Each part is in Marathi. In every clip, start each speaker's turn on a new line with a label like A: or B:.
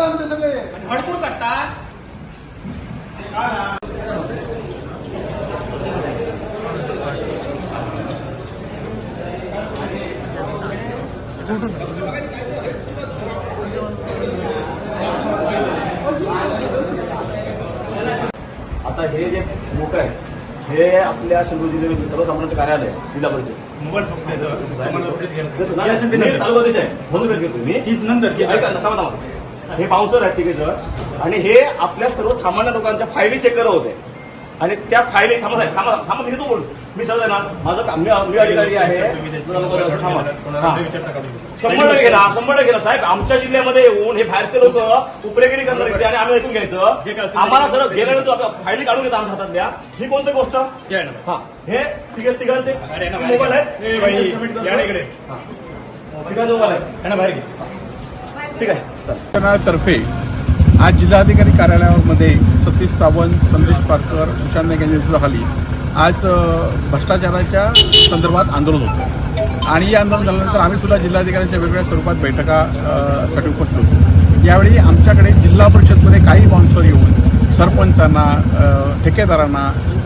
A: का बी अजून का आमचे सगळे.
B: हडकूड करतात.
C: आता हे जे लोक आहे हे आपल्या सिंधुदुर्ग जिल्ह्यातील सर्वसामान्यांचं कार्यालय जिल्हा परिषद. तालुका आहे. म्हणून घेतो मी
B: नंतर
C: हे बाउन्सर आहेत तिघे जण. आणि हे आपल्या सर्वसामान्य लोकांच्या फायली चेक करत होते. आणि त्या फायली थांबा साहेब, थांबा थांबा मी बोल मी सर ना माझं काम मी अधिकारी आहे. शंभर टक्के घेणार शंभर टक्के घेणार साहेब आमच्या जिल्ह्यामध्ये येऊन हे बाहेरचे लोक उपरेगिरी करणार इथे आणि आम्ही ऐकून घ्यायचं. आम्हाला
B: ते-
C: सर गेल्यानंतर फायली काढून घेतात आमच्या हातातल्या ही कोणती गोष्ट. हा. हे तिघे तिघांचे मोबाईल. आहे तिघांचे मोबाईल आहे
B: बाहेर घे.
C: ठीक आहे
D: तर्फे आज जिल्हाधिकारी कार्यालयामध्ये सतीश सावंत संदेश पारकर सुशांत नाईक यांच्या खाली आज भ्रष्टाचाराच्या संदर्भात आंदोलन होतं. आणि या आंदोलन झाल्यानंतर आम्ही सुद्धा जिल्हाधिकाऱ्यांच्या वेगवेगळ्या स्वरूपात बैठका उपस्थित होतो. यावेळी आमच्याकडे जिल्हा परिषदमध्ये काही बाउन्सर येऊन सरपंचांना ठेकेदारांना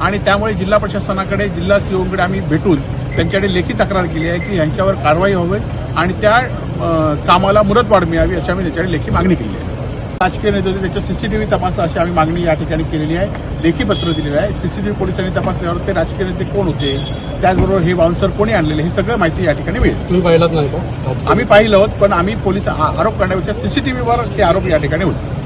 D: आणि त्यामुळे जिल्हा प्रशासनाकडे जिल्हा सीओकडे आम्ही भेटून त्यांच्याकडे लेखी तक्रार केली आहे की यांच्यावर कारवाई व्हावी आणि त्या कामाला मुदतवाढ मिळावी अशी आम्ही त्याच्याकडे लेखी मागणी केली आहे. राजकीय नेते होते त्याच्या सीसीटीव्ही तपासा अशी आम्ही मागणी या ठिकाणी केलेली आहे. लेखी पत्र दिलेलं आहे. सीसीटीव्ही पोलिसांनी तपासल्यावर ते राजकीय नेते कोण होते? त्याचबरोबर हे बाउन्सर कोणी आणलेले? हे सगळं माहिती या ठिकाणी मिळेल.
E: तुम्ही पाहिलात नाही का?
D: आम्ही पाहिलं होत पण आम्ही पोलीस आरोप करण्यापेक्षा सीसीटीव्हीवर ते आरोप या ठिकाणी होते.